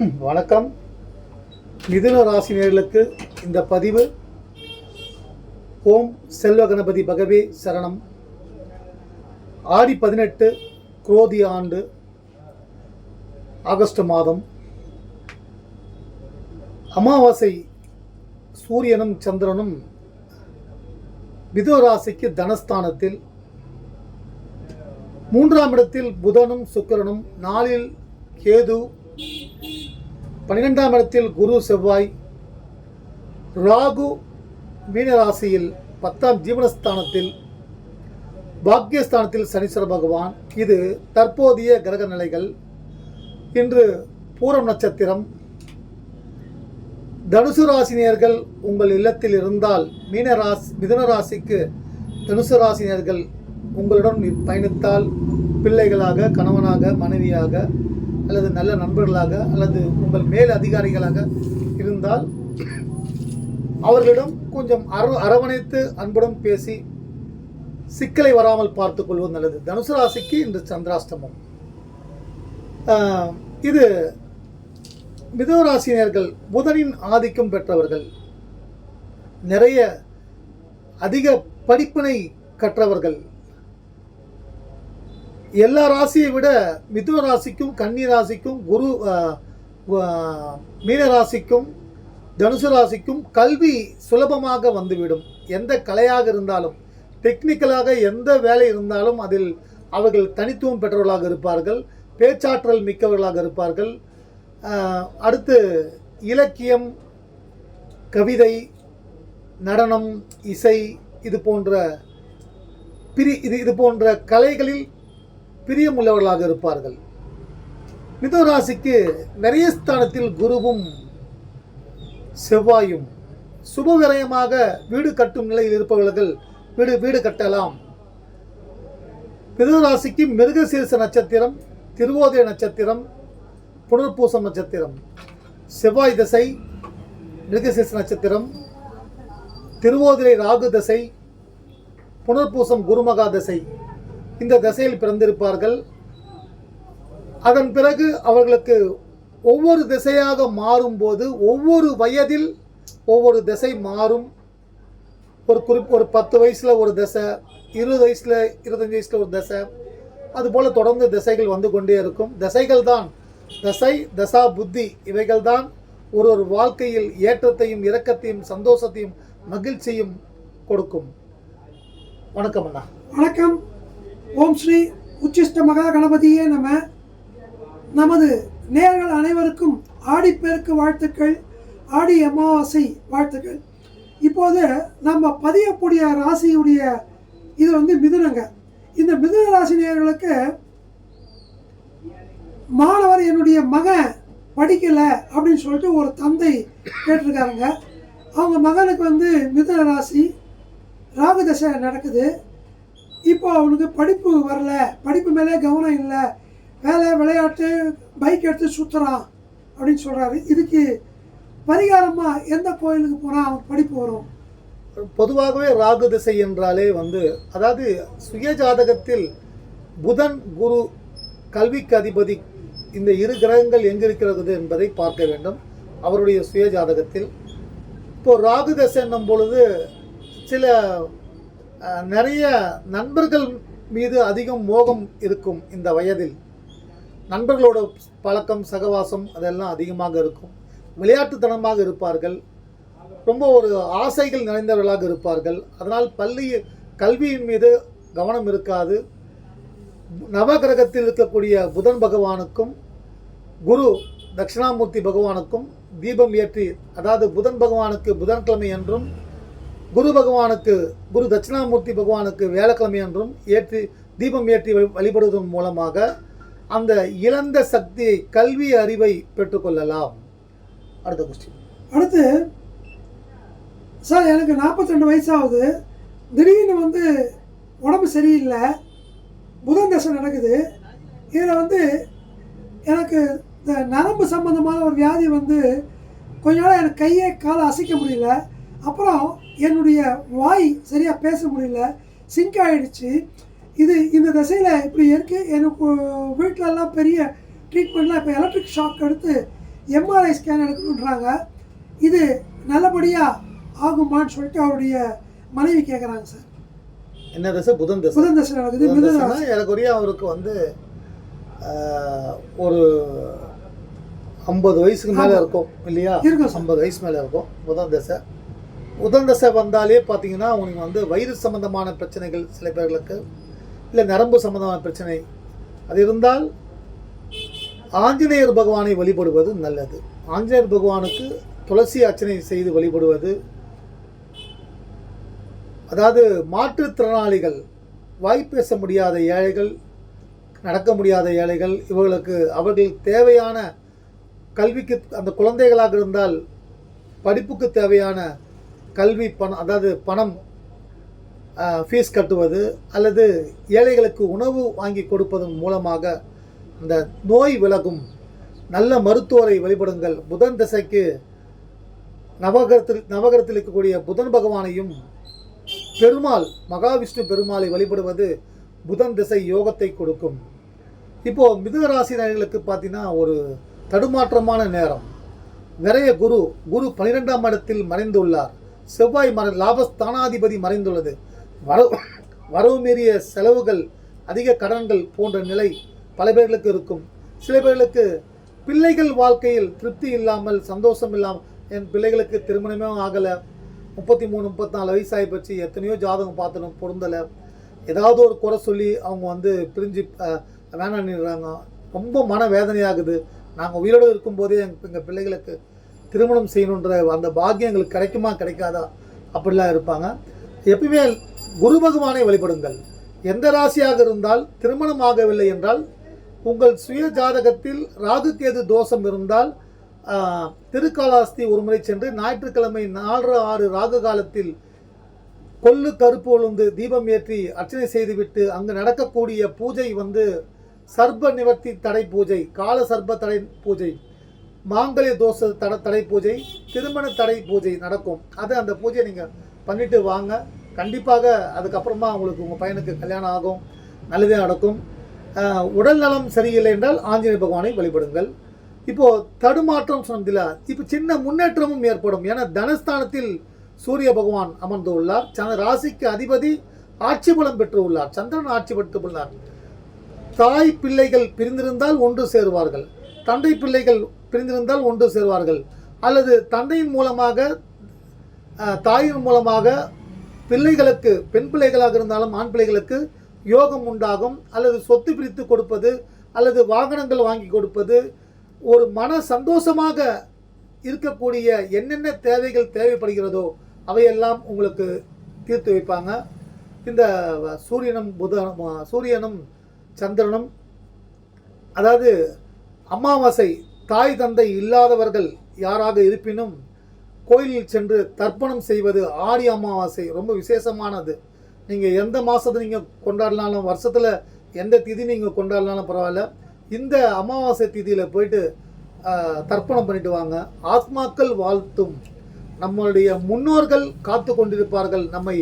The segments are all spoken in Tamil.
வணக்கம். மிதுன ராசினியர்களுக்கு இந்த பதிவு. ஓம் செல்வ கணபதி பகவே சரணம். ஆடி பதினெட்டு குரோதி ஆண்டு ஆகஸ்ட் மாதம். அமாவாசை சூரியனும் சந்திரனும் மிதுனராசிக்கு தனஸ்தானத்தில். மூன்றாம் இடத்தில் புதனும் சுக்கிரனும் நாளில் கேது பன்னிரெண்டாம் இடத்தில் குரு செவ்வாய் ராகு மீனராசியில் பத்தாம் ஜீவனஸ்தானத்தில் பாக்கியஸ்தானத்தில் சனீஸ்வர பகவான். இது தற்போதைய கிரக நிலைகள். இன்று பூரம் நட்சத்திரம். தனுசு ராசினியர்கள் உங்கள் இல்லத்தில் இருந்தால் மீனராசி மிதுன ராசிக்கு தனுசு ராசினியர்கள் உங்களுடன் பயணித்தால் பிள்ளைகளாக கணவனாக மனைவியாக அல்லது நல்ல நண்பர்களாக அல்லது உங்கள் மேல் அதிகாரிகளாக இருந்தால் அவர்களிடம் கொஞ்சம் அர அரவணைத்து அன்புடன் பேசி சிக்கலை வராமல் பார்த்துக் கொள்வது நல்லது. தனுசு ராசிக்கு இன்று சந்திராஷ்டமம். இது மிதவராசினியர்கள் புதனின் ஆதிக்கம் பெற்றவர்கள். நிறைய அதிக படிப்பினை கற்றவர்கள். எல்லா ராசியை விட மிதுன ராசிக்கும் கன்னி ராசிக்கும் குரு மீன ராசிக்கும் தனுசு ராசிக்கும் கல்வி சுலபமாக வந்துவிடும். எந்த கலையாக இருந்தாலும் டெக்னிக்கலாக எந்த வேலை இருந்தாலும் அதில் அவர்கள் தனித்துவம் பெற்றவர்களாக இருப்பார்கள் பேச்சாற்றல் மிக்கவர்களாக இருப்பார்கள். அடுத்து இலக்கியம் கவிதை நடனம் இசை இது போன்ற பிரி இது இது போன்ற கலைகளில் பிரியமுள்ளவர்களாக இருப்பார்கள். மிதராசிக்கு நிறைய ஸ்தானத்தில் குருவும் செவ்வாயும் சுபவிரயமாக வீடு கட்டும் நிலையில் இருப்பவர்கள் வீடு வீடு கட்டலாம். மிதுன மிருகசீர்ச நட்சத்திரம் திருவோதய நட்சத்திரம் புனர்பூசம் நட்சத்திரம் செவ்வாய் திசை மிருகசீர்ச நட்சத்திரம் திருவோதிரை ராகு தசை புனர்பூசம் குருமகா தசை. இந்த திசையில் பிறந்திருப்பார்கள். அதன் பிறகு அவர்களுக்கு ஒவ்வொரு திசையாக மாறும்போது ஒவ்வொரு வயதில் ஒவ்வொரு திசை மாறும். ஒரு குறிப் ஒரு பத்து வயசில் ஒரு தசை இருபது வயசில் இருபத்தஞ்சி வயசில் ஒரு தசை. அதுபோல் தொடர்ந்து திசைகள் வந்து கொண்டே இருக்கும். திசைகள் தான் தசை தசா புத்தி இவைகள் தான் ஒரு ஒரு வாழ்க்கையில் ஏற்றத்தையும் இரக்கத்தையும் சந்தோஷத்தையும் மகிழ்ச்சியும் கொடுக்கும். வணக்கம் அண்ணா. வணக்கம். ஓம் ஸ்ரீ உச்சிஷ்ட மகா கணபதியே நம. நமது நேர்கள் அனைவருக்கும் ஆடிப்பெருக்கு வாழ்த்துக்கள் ஆடி அமாவாசை வாழ்த்துக்கள். இப்போது நம்ம பதியக்கூடிய ராசியுடைய இது வந்து மிதுனங்க. இந்த மிதுன ராசி நேர்களுக்கு மாணவர் என்னுடைய மகன் படிக்கலை அப்படின்னு சொல்லிட்டு ஒரு தந்தை கேட்டிருக்காருங்க. அவங்க மகனுக்கு வந்து மிதுன ராசி ராகு தசை நடக்குது. இப்போ அவனுக்கு படிப்பு வரல. படிப்பு மேலே கவனம் இல்லை. வேலை விளையாட்டு பைக் எடுத்து சுற்றுறான் அப்படின்னு சொல்கிறாரு இதுக்கு பரிகாரமாக எந்த கோயிலுக்கு போனால் அவன் படிப்பு வரும்? பொதுவாகவே ராகு திசை என்றாலே வந்து அதாவது சுய ஜாதகத்தில் புதன் குரு கல்விக்கு அதிபதி இந்த இரு கிரகங்கள் எங்கே இருக்கிறது என்பதை பார்க்க வேண்டும். அவருடைய சுய ஜாதகத்தில். ராகு தசை என்னும் பொழுது சில நிறைய நண்பர்கள் மீது அதிகம் மோகம் இருக்கும் இந்த வயதில். நண்பர்களோட பழக்கம் சகவாசம் அதெல்லாம் அதிகமாக இருக்கும். விளையாட்டுத்தனமாக இருப்பார்கள். ரொம்ப ஒரு ஆசைகள் நிறைந்தவர்களாக இருப்பார்கள். அதனால் பள்ளி கல்வியின் மீது கவனம் இருக்காது. நவகிரகத்தில் இருக்கக்கூடிய புதன் பகவானுக்கும் குரு தட்சிணாமூர்த்தி பகவானுக்கும் தீபம் ஏற்றி அதாவது புதன் பகவானுக்கு புதன்கிழமை என்றும் குரு பகவானுக்கு குரு தட்சிணாமூர்த்தி பகவானுக்கு வேலைக்கிழமை என்றும் ஏற்றி தீபம் ஏற்றி வழி- வழிபடுவதன் மூலமாக அந்த இழந்த சக்தியை கல்வி அறிவை பெற்றுக்கொள்ளலாம் அடுத்த கொஸ்டின் அடுத்து சார் எனக்கு 42 வயசாகுது. திடீர்னு வந்து உடம்பு சரியில்லை. புதன் தசை நடக்குது. இதில் வந்து எனக்கு இந்த நரம்பு சம்பந்தமான ஒரு வியாதி வந்து கொஞ்ச நாள் எனக்கு கையை காலை அசைக்க முடியல. அப்புறம் என்னுடைய வாய் சரியாக பேச முடியல சிங்க் ஆயிடுச்சு. இது இந்த திசையில் இப்படி இருக்குது எனக்கு வீட்டிலலாம் பெரிய ட்ரீட்மெண்ட்லாம் இப்போ எலக்ட்ரிக் ஷாக் எடுத்து எம்ஆர்ஐ ஸ்கேன் எடுக்கணுன்றாங்க. இது நல்லபடியாக ஆகுமான்னு சொல்லிட்டு அவருடைய மனைவி கேட்குறாங்க சார். என்ன தசை? புதன் தசை. புதன் தசை நடக்குது. மிதுன ஏறக்குறைய அவருக்கு வந்து ஒரு ஐம்பது வயசுக்கு மேலே. இருக்கும் இல்லையா? இருக்கும். ஐம்பது வயசு மேலே இருக்கும். புதன் தசை. புதன் தசை வந்தாலே பார்த்தீங்கன்னா உங்களுக்கு வந்து வயிறு சம்பந்தமான பிரச்சனைகள் சில பேர்களுக்கு இல்லை நரம்பு சம்பந்தமான பிரச்சனை அது இருந்தால் ஆஞ்சநேயர் பகவானை வழிபடுவது நல்லது. ஆஞ்சநேயர் பகவானுக்கு துளசி அர்ச்சனை செய்து வழிபடுவது அதாவது மாற்றுத்திறனாளிகள் வாய் பேச முடியாத ஏழைகள் நடக்க முடியாத ஏழைகள் இவர்களுக்கு அவர்கள் தேவையான கல்விக்கு அந்த குழந்தைகளாக இருந்தால் படிப்புக்கு தேவையான கல்வி பணம் அதாவது பணம் ஃபீஸ் கட்டுவது அல்லது ஏழைகளுக்கு உணவு வாங்கி கொடுப்பதன் மூலமாக அந்த நோய் விலகும். நல்ல மருத்துவரை வழிபடுங்கள். புதன் திசைக்கு நவகரத்தில் நவகரத்தில் இருக்கக்கூடிய புதன் பகவானையும் பெருமாள் மகாவிஷ்ணு பெருமாளை வழிபடுவது புதன் திசை யோகத்தை கொடுக்கும். இப்போ மிதுனராசினர்களுக்கு பார்த்தீங்கன்னா ஒரு தடுமாற்றமான நேரம். நிறைய குரு குரு பனிரெண்டாம் இடத்தில் மறைந்துள்ளார். செவ்வாய் மறை லாபஸ்தானாதிபதி மறைந்துள்ளது. வரவு வரவு மீறிய செலவுகள் அதிக கடன்கள் போன்ற நிலை பல பேர்களுக்கு இருக்கும். சில பேர்களுக்கு பிள்ளைகள் வாழ்க்கையில் திருப்தி இல்லாமல் சந்தோஷம் இல்லாமல் என் பிள்ளைகளுக்கு திருமணமே ஆகலை. முப்பத்தி மூணு முப்பத்தாலு வயசாகி போச்சு எத்தனையோ ஜாதகம் பார்த்தனும் பொருந்தலை. ஏதாவது ஒரு குறை சொல்லி அவங்க வந்து பிரிஞ்சு அஹ், வேணான்னுறாங்க ரொம்ப மன வேதனையாகுது நாங்கள் உயிரோடு இருக்கும்போதே எங்கள் எங்கள் பிள்ளைகளுக்கு திருமணம் செய்யணுன்ற அந்த பாக்கியம் எங்களுக்கு கிடைக்குமா கிடைக்காதா? அப்படிலாம் இருப்பாங்க. எப்பயுமே குரு பகவானை வழிபடுங்கள். எந்த ராசியாக இருந்தால் திருமணம் ஆகவில்லை என்றால் உங்கள் சுய ஜாதகத்தில் ராகு கேது தோஷம் இருந்தால் திருக்காலாஸ்தி ஒருமுறை சென்று ஞாயிற்றுக்கிழமை நாலு ஆறு ராகு காலத்தில் கொள்ளு கருப்பு உளுந்து தீபம் ஏற்றி அர்ச்சனை செய்துவிட்டு அங்கு நடக்கக்கூடிய பூஜை வந்து சர்ப நிவர்த்தி தடை பூஜை கால சர்ப தடை பூஜை. மாங்கல்ய தோஷ தட தடை பூஜை திருமண தடை பூஜை நடக்கும். அது அந்த பூஜையை நீங்கள் பண்ணிவிட்டு வாங்க. கண்டிப்பாக அதுக்கப்புறமா உங்களுக்கு உங்கள் பையனுக்கு கல்யாணம் ஆகும். நல்லதே நடக்கும். உடல் நலம் சரியில்லை என்றால் ஆஞ்சநேய பகவானை வழிபடுங்கள். இப்போது தடுமாற்றம் சொன்னதில்ல இப்போ சின்ன முன்னேற்றமும் ஏற்படும். ஏன்னா தனஸ்தானத்தில் சூரிய பகவான் அமர்ந்து உள்ளார். சந்திர ராசிக்கு அதிபதி ஆட்சி பலம் பெற்று உள்ளார். சந்திரன் ஆட்சி பெற்று உள்ளார். தாய் பிள்ளைகள் பிரிந்திருந்தால் ஒன்று சேருவார்கள். தந்தை பிள்ளைகள் பிரிந்திருந்தால் ஒன்று சேர்வார்கள். அல்லது தந்தையின் மூலமாக தாயின் மூலமாக பிள்ளைகளுக்கு பெண் பிள்ளைகளாக இருந்தாலும் ஆண் பிள்ளைகளுக்கு யோகம் உண்டாகும். அல்லது சொத்து பிரித்து கொடுப்பது அல்லது வாகனங்கள் வாங்கி கொடுப்பது ஒரு மன சந்தோஷமாக இருக்கக்கூடிய என்னென்ன தேவைகள் தேவைப்படுகிறதோ அவையெல்லாம் உங்களுக்கு தீர்த்து வைப்பாங்க. இந்த சூரியனும் புத சூரியனும் சந்திரனும் அதாவது அமாவாசை தாய் தந்தை இல்லாதவர்கள் யாராக இருப்பினும் கோயிலில் சென்று தர்ப்பணம் செய்வது ஆடி அமாவாசை ரொம்ப விசேஷமானது. நீங்கள் எந்த மாதத்தை நீங்கள் கொண்டாடினாலும் வருஷத்தில் எந்த திதி நீங்கள் கொண்டாடினாலும் பரவாயில்ல. இந்த அமாவாசை திதியில் போயிட்டு தர்ப்பணம் பண்ணிட்டு வாங்க. ஆத்மாக்கள் வாழ்த்தும். நம்மளுடைய முன்னோர்கள் காத்து கொண்டிருப்பார்கள். நம்மை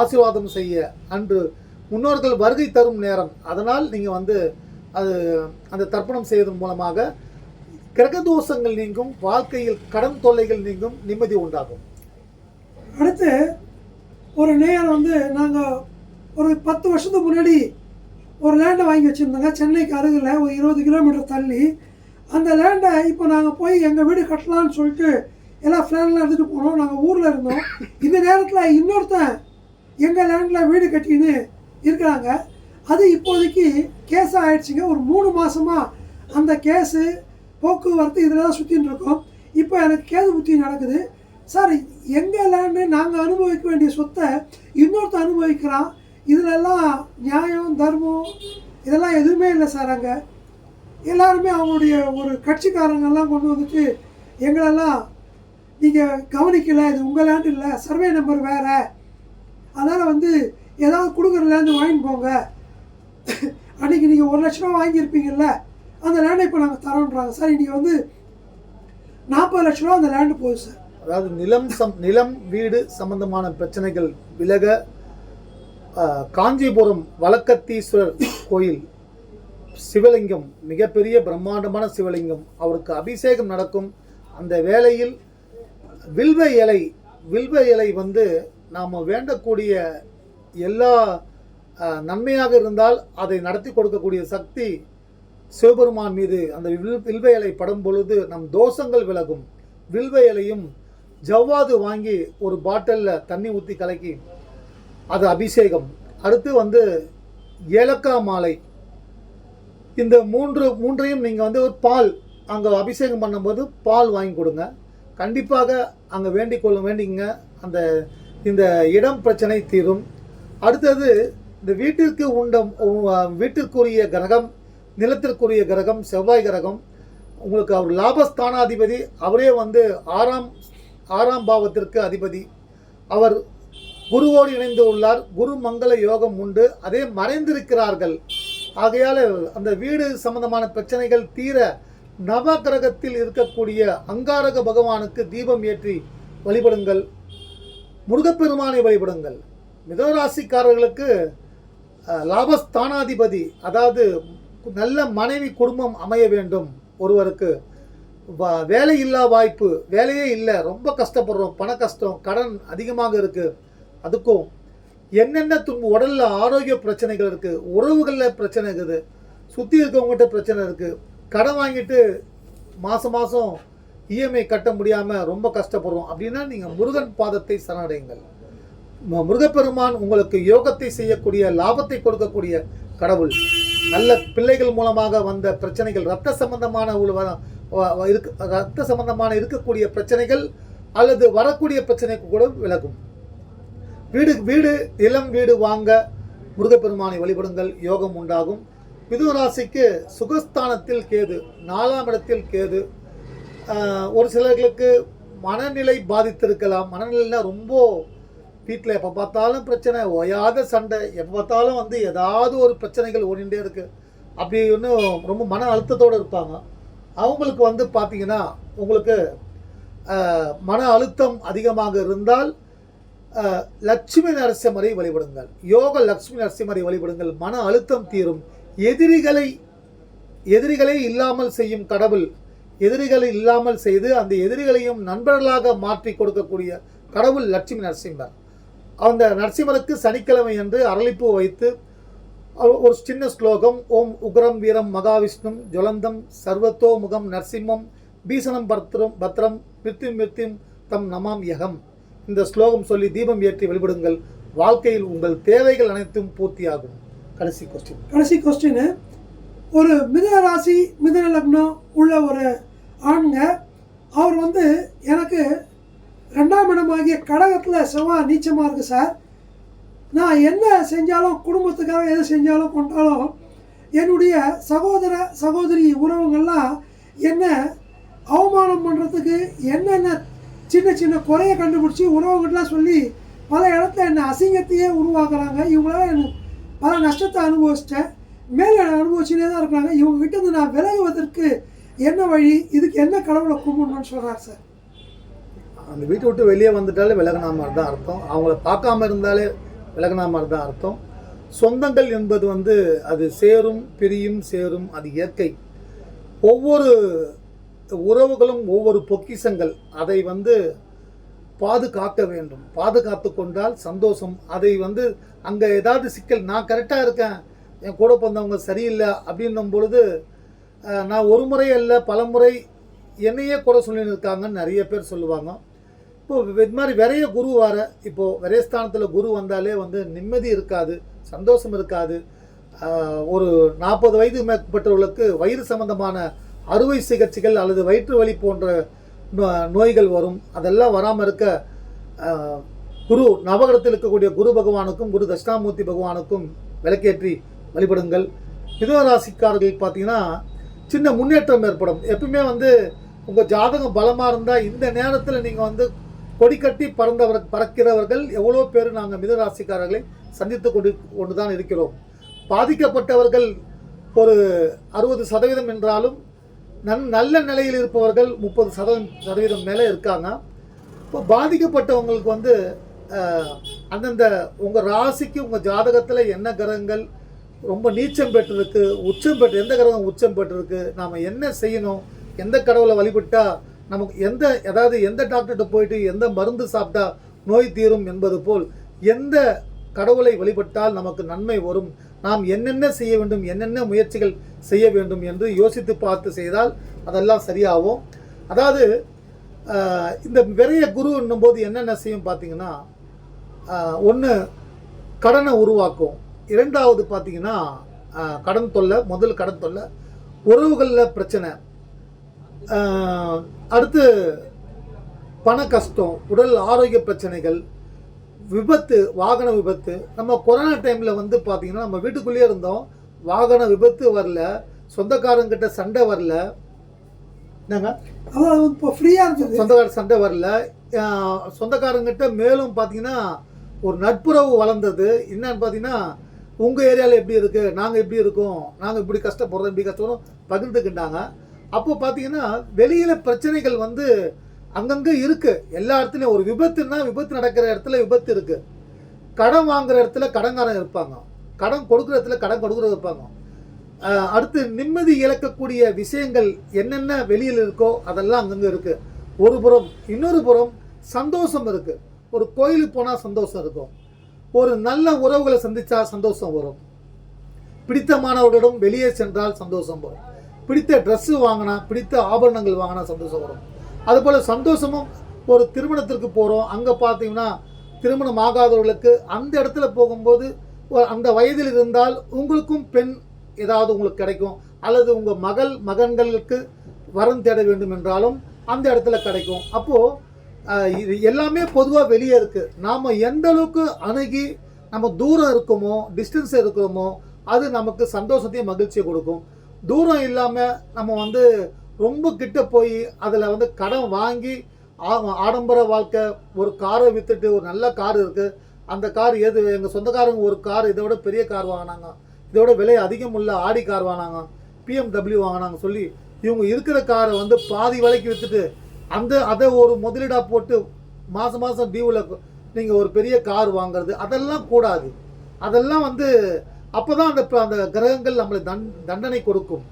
ஆசீர்வாதம் செய்ய அன்று முன்னோர்கள் வருகை தரும் நேரம். அதனால் நீங்கள் வந்து அது அந்த தர்ப்பணம் செய்வதன் மூலமாக கிரகதோஷங்கள் நீங்கும் வாழ்க்கையில் கடன் தொல்லைகள் நீங்கும் நிம்மதி உண்டாகும். அடுத்து ஒரு நேயர் வந்து நாங்கள் ஒரு பத்து வருஷத்துக்கு முன்னாடி ஒரு லேண்டை வாங்கி வச்சுருந்தோங்க. சென்னைக்கு அருகில் ஒரு இருபது கிலோமீட்டர் தள்ளி. அந்த லேண்டை இப்போ நாங்கள் போய் எங்கள் வீடு கட்டலாம்னு சொல்லிட்டு எல்லாம் ஃப்ளான்லாம் எடுத்துகிட்டு போனோம். நாங்கள் ஊரில் இருந்தோம். இந்த நேரத்தில் இன்னொருத்தன் எங்கள் லேண்டில் வீடு கட்டின்னு இருக்கிறாங்க. அது இப்போதைக்கு கேஸாக ஆயிடுச்சுங்க. ஒரு மூணு மாதமாக அந்த கேஸு போக்குவரத்து இதில் தான் சுற்றின்னு இருக்கோம். இப்போ எனக்கு கேது புத்தி நடக்குது. சார் எங்கள் லேண்டு நாங்கள் அனுபவிக்க வேண்டிய சொத்தை இன்னொருத்தர் அனுபவிக்கிறான். இதிலெல்லாம் நியாயம் தர்மம் இதெல்லாம் எதுவுமே இல்லை சார் அங்கே. எல்லாருமே அவங்களுடைய ஒரு கட்சிக்காரங்கெல்லாம் கொண்டு வந்துட்டு எங்களெல்லாம் நீங்கள் கவனிக்கலை இது உங்கள் லேண்டு இல்லை சர்வே நம்பர் வேறு. அதனால் வந்து ஏதாவது கொடுக்குற லேண்டு வாங்கிட்டு போங்க. அன்றைக்கி நீங்கள் ஒரு லட்ச ரூபா வாங்கியிருப்பீங்கள்ல அந்த லேண்டை இப்போ நாங்கள் தரோன்றாங்க. சார் இன்றைக்கி வந்து நாற்பது லட்ச ரூபா அந்த லேண்டு போகுது சார். அதாவது நிலம் சம் நிலம் வீடு சம்பந்தமான பிரச்சனைகள் விலக காஞ்சிபுரம் வழக்கத்தீஸ்வரர் கோயில் சிவலிங்கம் மிகப்பெரிய பிரம்மாண்டமான சிவலிங்கம். அவருக்கு அபிஷேகம் நடக்கும். அந்த வேளையில் வில்வ இலை வில்வ இலை வந்து நாம் வேண்டக்கூடிய எல்லா நன்மையாக இருந்தால் அதை நடத்தி கொடுக்கக்கூடிய சக்தி சிவபெருமான் மீது அந்த வில் வில்வ இலை படும் பொழுது நம் தோஷங்கள் விலகும். வில்வ இலையும் ஜவ்வாது வாங்கி ஒரு பாட்டிலில் தண்ணி ஊற்றி கலக்கி அது அபிஷேகம். அடுத்து வந்து ஏலக்காய் மாலை. இந்த மூன்று மூன்றையும் நீங்கள் வந்து ஒரு பால் அங்கே அபிஷேகம் பண்ணும்போது பால் வாங்கி கொடுங்க. கண்டிப்பாக அங்கே வேண்டிக் கொள்ள வேண்டிங்க அந்த இந்த இடம் பிரச்சனை தீரும். அடுத்தது இந்த வீட்டிற்கு உண்ட வீட்டிற்குரிய கிரகம் நிலத்திற்குரிய கிரகம் செவ்வாய் கிரகம் உங்களுக்கு அவர் லாபஸ்தானாதிபதி அவரே வந்து ஆறாம் ஆறாம் பாவத்திற்கு அதிபதி. அவர் குருவோடு இணைந்து உள்ளார். குரு மங்கள யோகம் உண்டு. அதே மறைந்திருக்கிறார்கள். ஆகையால் அந்த வீடு சம்பந்தமான பிரச்சனைகள் தீர நவ கிரகத்தில் இருக்கக்கூடிய அங்காரக பகவானுக்கு தீபம் ஏற்றி வழிபடுங்கள். முருகப்பெருமானை வழிபடுங்கள். மிதராசிக்காரர்களுக்கு லாபஸ்தானாதிபதி அதாவது நல்ல மனைவி குடும்பம் அமைய வேண்டும். ஒருவருக்கு வ- வேலை இல்லா வாய்ப்பு வேலையே இல்லை ரொம்ப கஷ்டப்படுறோம் பண கஷ்டம் கடன் அதிகமாக இருக்குது அதுக்கும் என்னென்ன துன்பு உடலில் ஆரோக்கிய பிரச்சனைகள் இருக்குது உறவுகளில் பிரச்சனை இருக்குது சுற்றி இருக்கவங்ககிட்ட பிரச்சனை இருக்குது கடன் வாங்கிட்டு மாதம் மாதம் இஎம்ஐ கட்ட முடியாமல் ரொம்ப கஷ்டப்படுறோம். அப்படின்னா நீங்கள் முருகன் பாதத்தை சரணடையுங்கள். முருகப்பெருமான் உங்களுக்கு யோகத்தை செய்யக்கூடிய லாபத்தை கொடுக்கக்கூடிய கடவுள். நல்ல பிள்ளைகள் மூலமாக வந்த பிரச்சனைகள் ரத்த சம்பந்தமான உள்ள வ- இருக்கு ரத்த சம்பந்தமான இருக்கக்கூடிய பிரச்சனைகள் அல்லது வரக்கூடிய பிரச்சனைக்கு கூட விலகும். வீடு வீடு இளம் வீடு வாங்க முருகப்பெருமானை வழிபடுங்கள் யோகம் உண்டாகும். மிதுராசிக்கு சுகஸ்தானத்தில் கேது நாலாம் இடத்தில் கேது. ஒரு சிலர்களுக்கு மனநிலை பாதித்திருக்கலாம். மனநிலைனா ரொம்ப வீட்டில் எப்போ பார்த்தாலும் பிரச்சனை ஓயாத சண்டை. எப்போ பார்த்தாலும் வந்து ஏதாவது ஒரு பிரச்சனைகள் ஓடிண்டே இருக்குது அப்படி இன்னும் ரொம்ப மன அழுத்தத்தோடு இருப்பாங்க. அவங்களுக்கு வந்து பார்த்தீங்கன்னா உங்களுக்கு மன அழுத்தம் அதிகமாக இருந்தால் லட்சுமி நரசிம்மரை வழிபடுங்கள். யோக லட்சுமி நரசிம்மரை வழிபடுங்கள். மன அழுத்தம் தீரும். எதிரிகளை எதிரிகளை இல்லாமல் செய்யும் கடவுள் எதிரிகளை இல்லாமல் செய்து அந்த எதிரிகளையும் நண்பர்களாக மாற்றி கொடுக்கக்கூடிய கடவுள் லட்சுமி நரசிம்மர். அந்த நரசிம்மருக்கு சனிக்கிழமை என்று அரளிப்பூ வைத்து ஒரு- சின்ன ஸ்லோகம் ஓம் உக்ரம் வீரம் மகாவிஷ்ணும் ஜுவலந்தம் சர்வத்தோமுகம் நரசிம்மம் பீசணம் பத்ரம் பத்ரம் மிருத்யும் மிருத்யும் தம் நமாம் யகம். இந்த ஸ்லோகம் சொல்லி தீபம் ஏற்றி வழிபடுங்கள். வாழ்க்கையில் உங்கள் தேவைகள் அனைத்தும் பூர்த்தியாகும். கடைசி கொஸ்டின் கடைசி கொஸ்டின் ஒரு மிதுன ராசி மிதுன லக்னம் உள்ள ஒரு ஆண்ங்க அவர் வந்து எனக்கு ரெண்டாம் இடமாகிய கடகத்தில் செவ்வாய் நீச்சமாக இருக்குது சார். நான் என்ன செஞ்சாலும் குடும்பத்துக்காக எது செஞ்சாலும் கொண்டாலும் என்னுடைய சகோதர சகோதரி உறவுங்கள்லாம் என்ன அவமானம் பண்ணுறதுக்கு என்னென்ன சின்ன சின்ன குறையை கண்டுபிடிச்சி உறவுங்கள்லாம் சொல்லி பல இடத்துல என்னை அசிங்கத்தையே உருவாக்குறாங்க. இவங்களால எனக்கு பல நஷ்டத்தை அனுபவிச்சிட்டேன். மேலே அனுபவிச்சுனே தான் இருக்கிறாங்க. இவங்க கிட்டேருந்து நான் விலகுவதற்கு என்ன வழி இதுக்கு என்ன கடவுளை கும்பிடணும்னு சொல்கிறார் சார். அந்த வீட்டை விட்டு வெளியே வந்துட்டாலே விலகினா மாதிரி தான் அர்த்தம். அவங்கள பார்க்காம இருந்தாலே விலகினா மாதிரி தான் அர்த்தம். சொந்தங்கள் என்பது வந்து அது சேரும் பிரியும் சேரும் அது இயற்கை. ஒவ்வொரு உறவுகளும் ஒவ்வொரு பொக்கிஷங்கள். அதை வந்து பாதுகாக்க வேண்டும். பாதுகாத்து கொண்டால் சந்தோஷம். அதை வந்து அங்கே ஏதாவது சிக்கல் நான் கரெக்டாக இருக்கேன் என் கூட பிறந்தவங்க சரியில்லை அப்படின்னும் பொழுது நான் ஒரு முறை அல்ல பல முறை என்னையே குறை சொல்லின்னு இருக்காங்கன்னு நிறைய பேர் சொல்லுவாங்க. இப்போது இது மாதிரி விரைய குரு வர இப்போது விரயஸ்தானத்தில் குரு வந்தாலே வந்து நிம்மதி இருக்காது சந்தோஷம் இருக்காது. ஒரு நாற்பது வயது மேற்பட்டவர்களுக்கு வயிறு சம்பந்தமான அறுவை சிகிச்சைகள் அல்லது வயிற்று வலி போன்ற நோ- நோய்கள் வரும். அதெல்லாம் வராமல் இருக்க குரு நவகரத்தில் இருக்கக்கூடிய குரு பகவானுக்கும் குரு தட்சிணாமூர்த்தி பகவானுக்கும் விளக்கேற்றி வழிபடுங்கள். மிதுன ராசிக்காரர்கள் பார்த்தீங்கன்னா சின்ன முன்னேற்றம் ஏற்படும். எப்பவுமே வந்து உங்கள் ஜாதகம் பலமாக இருந்தால் இந்த நேரத்தில் நீங்கள் வந்து கொடி கட்டி பறந்தவர் பறக்கிறவர்கள் எவ்வளோ பேர் நாங்கள் மிதராசிக்காரர்களை சந்தித்து கொண்டு கொண்டு தான் இருக்கிறோம். பாதிக்கப்பட்டவர்கள் ஒரு அறுபது சதவீதம் என்றாலும் நன் நல்ல நிலையில் இருப்பவர்கள் முப்பது சதவீதம் சதவீதம் மேலே இருக்காங்க. இப்போ பாதிக்கப்பட்டவங்களுக்கு வந்து அந்தந்த உங்கள் ராசிக்கு உங்கள் ஜாதகத்தில் என்ன கிரகங்கள் ரொம்ப நீச்சம் பெற்றிருக்கு உச்சம் பெற்று எந்த கிரகம் உச்சம் பெற்றிருக்கு நாம் என்ன செய்யணும் எந்த கடவுளை வழிபட்டால் நமக்கு எந்த அதாவது எந்த டாக்டர்கிட்ட போயிட்டு எந்த மருந்து சாப்பிட்டா நோய் தீரும் என்பது போல் எந்த கடவுளை வழிபட்டால் நமக்கு நன்மை வரும்? நாம் என்னென்ன செய்ய வேண்டும்? என்னென்ன முயற்சிகள் செய்ய வேண்டும் என்று யோசித்து பார்த்து செய்தால் அதெல்லாம் சரியாகும். அதாவது இந்த விரைய குரு என்னும்போது என்னென்ன செய்யும் பார்த்தீங்கன்னா ஒன்று கடனை உருவாக்கும். இரண்டாவது பார்த்தீங்கன்னா கடன் தொல்லை முதல் கடன் தொல்லை உறவுகளில் பிரச்சனை. அடுத்து பண கஷ்டம் உடல் ஆரோக்கிய பிரச்சனைகள் விபத்து வாகன விபத்து. நம்ம கொரோனா டைமில் வந்து பார்த்தீங்கன்னா நம்ம வீட்டுக்குள்ளேயே இருந்தோம். வாகன விபத்து வரல. சொந்தக்காரங்கிட்ட சண்டை வரல. என்னங்க? இப்போ ஃப்ரீயாக இருந்தது. சொந்தக்கார சண்டை வரல. சொந்தக்காரங்கிட்ட மேலும் பார்த்தீங்கன்னா ஒரு நட்புறவு வளர்ந்தது. என்னன்னு பார்த்தீங்கன்னா உங்கள் ஏரியாவில் எப்படி இருக்குது நாங்கள் எப்படி இருக்கோம்? நாங்கள் இப்படி கஷ்டப்படுறோம் இப்படி கஷ்டப்படுறோம் பகிர்ந்துக்கிட்டாங்க அப்போ பார்த்தீங்கன்னா வெளியில் பிரச்சனைகள் வந்து அங்கங்கே இருக்குது எல்லா இடத்துலையும் ஒரு விபத்துன்னா விபத்து நடக்கிற இடத்துல விபத்து இருக்குது கடன் வாங்குற இடத்துல கடன்காரன் இருப்பாங்க. கடன் கொடுக்குற இடத்துல கடன் கொடுக்குறது இருப்பாங்க. அடுத்து நிம்மதி இழக்கக்கூடிய விஷயங்கள் என்னென்ன வெளியில் இருக்கோ அதெல்லாம் அங்கங்கே இருக்குது ஒரு புறம் இன்னொரு புறம் சந்தோஷம் இருக்குது ஒரு கோயிலுக்கு போனால் சந்தோஷம் இருக்கும். ஒரு நல்ல உறவுகளை சந்தித்தா சந்தோஷம் வரும். பிடித்தமானவர்களிடம் வெளியே சென்றால் சந்தோஷம் வரும். பிடித்த ட்ரெஸ்ஸு வாங்கினா பிடித்த ஆபரணங்கள் வாங்கினா சந்தோஷம் வரும். அதுபோல் சந்தோஷமும் ஒரு திருமணத்திற்கு போகிறோம் அங்கே பார்த்தீங்கன்னா திருமணம் ஆகாதவர்களுக்கு அந்த இடத்துல போகும்போது அந்த வயதில் இருந்தால் உங்களுக்கும் பெண் ஏதாவது உங்களுக்கு கிடைக்கும். அல்லது உங்கள் மகள் மகன்களுக்கு வரம் தேட வேண்டும் என்றாலும் அந்த இடத்துல கிடைக்கும். அப்போது இது எல்லாமே பொதுவாக வெளியே இருக்குது நாம் எந்த அளவுக்கு அணுகி நம்ம தூரம் இருக்கோமோ டிஸ்டன்ஸ் இருக்கிறோமோ அது நமக்கு சந்தோஷத்தையும் மகிழ்ச்சியை கொடுக்கும். தூரம் இல்லாமல் நம்ம வந்து ரொம்ப கிட்ட போய் அதில் வந்து கடன் வாங்கி ஆ- ஆடம்பர வாழ்க்கை ஒரு காரை விற்றுட்டு ஒரு நல்ல கார் இருக்குது அந்த கார் எது எங்கள் சொந்தக்காரங்க ஒரு கார் இதை விட பெரிய கார் வாங்கினாங்க. இதோட விலை அதிகம் உள்ள ஆடி கார் வாங்கினாங்க. பிஎம்டபிள்யூ வாங்கினாங்க சொல்லி இவங்க இருக்கிற காரை வந்து பாதி விலைக்கு விற்றுட்டு அந்த அதை ஒரு முதலீடாக போட்டு மாதம் மாதம் டியூவில் நீங்கள் ஒரு பெரிய கார் வாங்குறது அதெல்லாம் கூடாது. அதெல்லாம் வந்து அப்போ தான் அந்த அந்த கிரகங்கள் நம்மளை தன் தண்டனை கொடுக்கும்.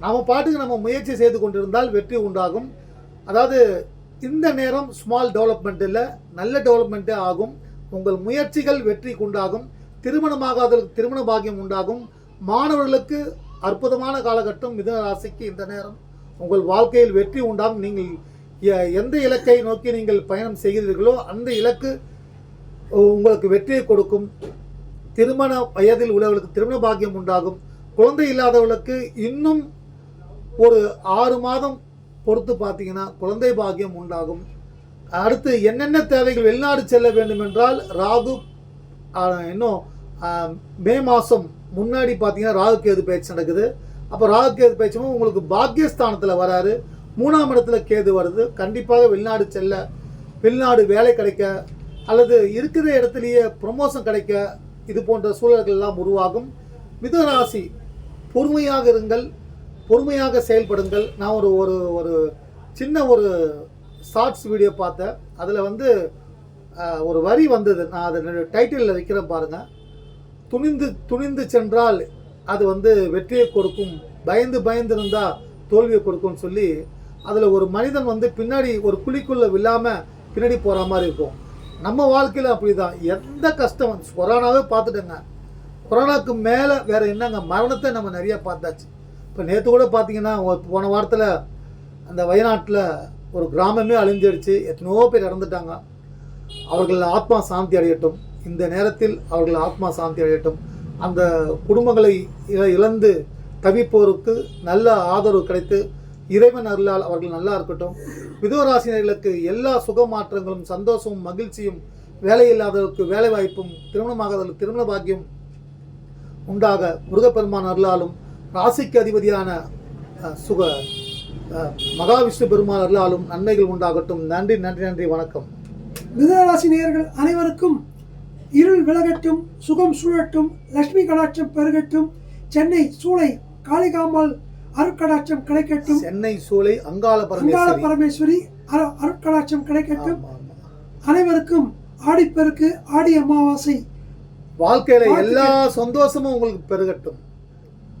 நாம் பாட்டுக்கு நம்ம முயற்சி செய்து கொண்டிருந்தால் வெற்றி உண்டாகும். அதாவது இந்த நேரம் ஸ்மால் டெவலப்மெண்ட்டில் நல்ல டெவலப்மெண்ட்டே ஆகும். உங்கள் முயற்சிகள் வெற்றிக்கு உண்டாகும். திருமணமாகாதவர்களுக்கு திருமண பாக்கியம் உண்டாகும். மாணவர்களுக்கு அற்புதமான காலகட்டம் மிதுன ராசிக்கு இந்த நேரம். உங்கள் வாழ்க்கையில் வெற்றி உண்டாகும். நீங்கள் எ- எந்த இலக்கை நோக்கி நீங்கள் பயணம் செய்கிறீர்களோ அந்த இலக்கு உங்களுக்கு வெற்றியை கொடுக்கும். திருமண வயதில் உள்ளவர்களுக்கு திருமண பாக்கியம் உண்டாகும். குழந்தை இல்லாதவர்களுக்கு இன்னும் ஒரு ஆறு மாதம் பொறுத்து பார்த்தீங்கன்னா குழந்தை பாக்கியம் உண்டாகும். அடுத்து என்னென்ன தேவைகள் வெளிநாடு செல்ல வேண்டும் என்றால் ராகு இன்னும் மே மாதம் முன்னாடி பார்த்தீங்கன்னா ராகு கேது பயிற்சி நடக்குது. அப்போ ராகு கேது பயிற்சியும் உங்களுக்கு பாக்கியஸ்தானத்தில் வராரு. மூணாம் இடத்துல கேது வருது. கண்டிப்பாக வெளிநாடு செல்ல வெளிநாடு வேலை கிடைக்க அல்லது இருக்கிற இடத்துலையே ப்ரொமோஷன் கிடைக்க இது போன்ற சூழல்கள் எல்லாம் உருவாகும். மிதுராசி பொறுமையாக இருங்கள் பொறுமையாக செயல்படுங்கள். நான் ஒரு ஒரு ஒரு சின்ன ஒரு ஷார்ட்ஸ் வீடியோ பார்த்தேன். அதில் வந்து ஒரு வரி வந்தது. நான் அதை டைட்டிலில் வைக்கிறேன் பாருங்கள் துணிந்து துணிந்து சென்றால் அது வந்து வெற்றியை கொடுக்கும். பயந்து பயந்து இருந்தால் தோல்வியை கொடுக்கும்னு சொல்லி அதில் ஒரு மனிதன் வந்து பின்னாடி ஒரு குழிக்குள்ளே விழாமல் பின்னாடி போகிற மாதிரி இருக்கும். நம்ம வாழ்க்கையில் அப்படி தான் எந்த கஷ்டம்? வந்து- கொரோனாவே பார்த்துட்டேங்க. கொரோனாக்கு மேலே வேறு என்னங்க? மரணத்தை நம்ம நிறைய பார்த்தாச்சு. இப்போ நேற்று கூட பார்த்தீங்கன்னா போன வாரத்தில் அந்த வயநாட்டில் ஒரு கிராமமே அழிஞ்சிடுச்சு எத்தனையோ பேர் இறந்துட்டாங்க. அவர்கள் ஆத்மா சாந்தி அடையட்டும். இந்த நேரத்தில் அவர்கள் ஆத்மா சாந்தி அடையட்டும். அந்த குடும்பங்களை இழ- இழந்து தவிப்போருக்கு நல்ல ஆதரவு கிடைத்து இறைவன் அருளால் அவர்கள் நல்லா இருக்கட்டும். மிதுவராசினர்களுக்கு எல்லா சுக மாற்றங்களும் சந்தோஷமும் மகிழ்ச்சியும் வேலை இல்லாதவருக்கு வேலை வாய்ப்பும் திருமணமாகாதவர்களுக்கு திருமண பாக்கியம் உண்டாக முருகப்பெருமான் அருளாலும் ராசிக்கு அதிபதியான சுக மகாவிஷ்ணு பெருமான் அருளாலும் நன்மைகள் உண்டாகட்டும். நன்றி நன்றி நன்றி வணக்கம். மிதராசி நேயர்கள் அனைவருக்கும் இருள் விலகட்டும் சுகம் சூழட்டும் லட்சுமி கடாட்சம் பெருகட்டும். சென்னை சூளை காளிகாம்பாள் அருட்கடாட்சம் கிடைக்கட்டும். சென்னை சூளை அங்காள அங்காள பரமேஸ்வரி பரமேஸ்வரி அரு- அருட்கடாட்சம் கிடைக்கட்டும். அனைவருக்கும் ஆடிப்பெருக்கு ஆடி அமாவாசை. வாழ்க்கையில எல்லா சந்தோஷமும் உங்களுக்கு பெருகட்டும்.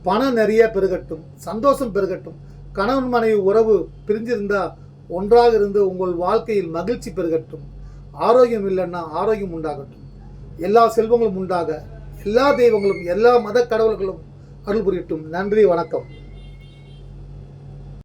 பணம் நிறைய பெருகட்டும். சந்தோஷம் பெருகட்டும். கணவன் மனைவி உறவு பிரிஞ்சிருந்தா ஒன்றாக இருந்து உங்கள் வாழ்க்கையில் மகிழ்ச்சி பெருகட்டும். ஆரோக்கியம் இல்லைன்னா ஆரோக்கியம் உண்டாகட்டும். எல்லா செல்வங்களும் உண்டாக எல்லா தெய்வங்களும் எல்லா மத கடவுள்களும் அருள் புரியட்டும். நன்றி வணக்கம்.